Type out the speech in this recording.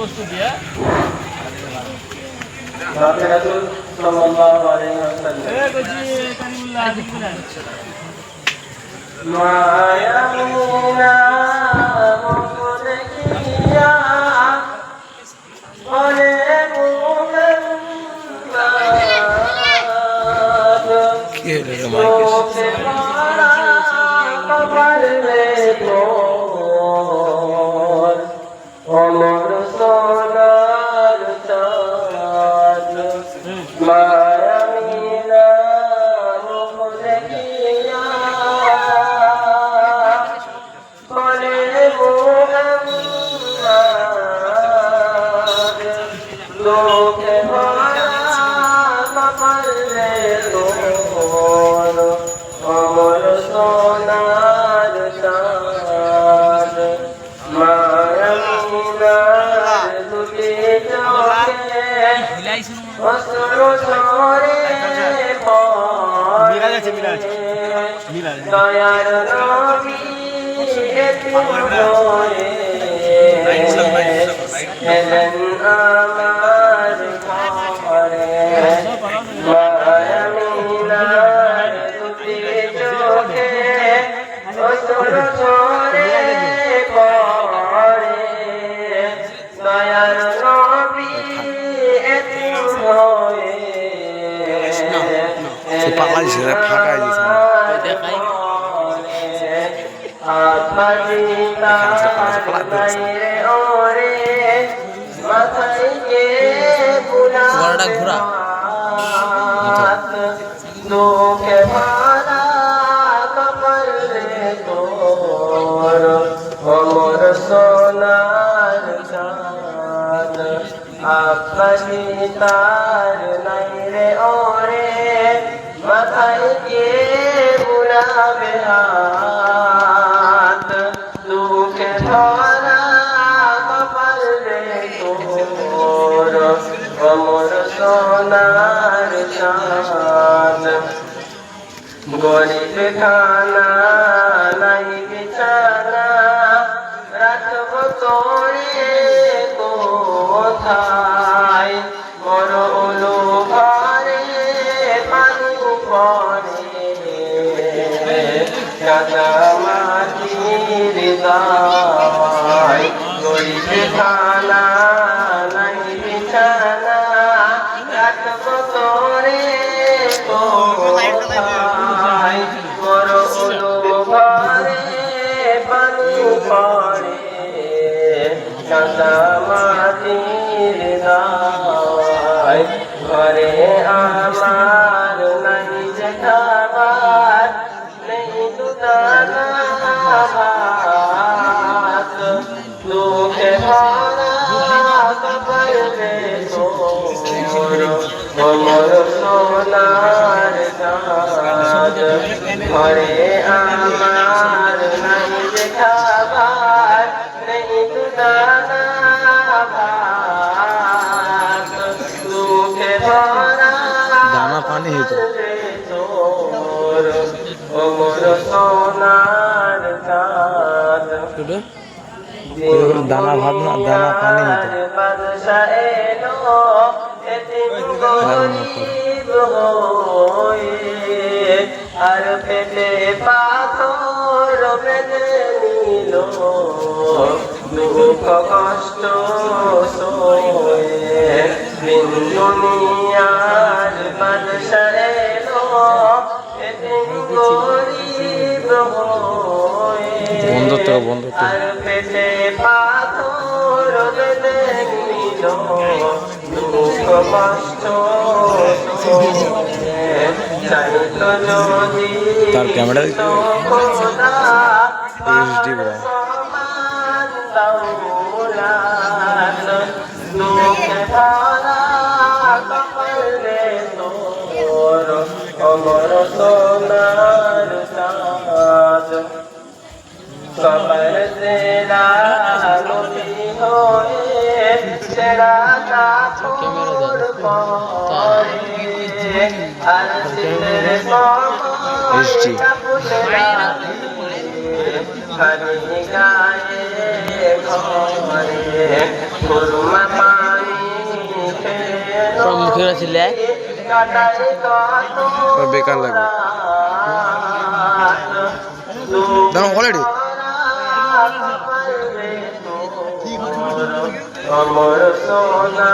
প্রস্তুতি হ্যাঁ নাতে রাসূল সাল্লাল্লাহু আলাইহি রে তোর অমর সোনার চাঁদ মায়ামিনার দুটি চোখে যাচ্ছে। দয়ার হয়ে সে পাগলা ছেলে ফাঁকা দিয়েছে ঘোড়াটা ঘোড়া। লোকে ভাড়া কপাল রে তোর অমর সোনার চাঁদ তার নাই রে ওরে মাথায় কে বুলাবে হাত। দুঃখে ধরা কপাল রে তোর। অমর সোনার চাঁদ। গরিব খানা নাই বিছানা রাখব তোরে মাটির দায় গরিব নাই। বিছানা রাখব তোরে কোথায় বড় উলু পানি পড়ে কাদা মাটির দায় ঘরে আমার অমর সোনার চাঁদ ঘরে আমার নাই যে খাবার নেই দুদানা ভাত দুঃখে ভরা দানা পানি তোর অমর সোনার এরকম দানা ভাত না, দানা পানি হতো গরিব হয়ে আর পেটে পাথর বেঁধে নিল দুঃখ কষ্ট সয়ে দিন দুনিয়ার বাদশা এলো গরিব হয়ে বন্ধ তো বন্ধ তো আর পেটে পাথর বেঁধে নিল। তার ক্যামেরা HD বড়। তোর সোনার সব মুখে ছিলে বেকার লাগবে। দাঁড়াও অলরেডি অমর সোনা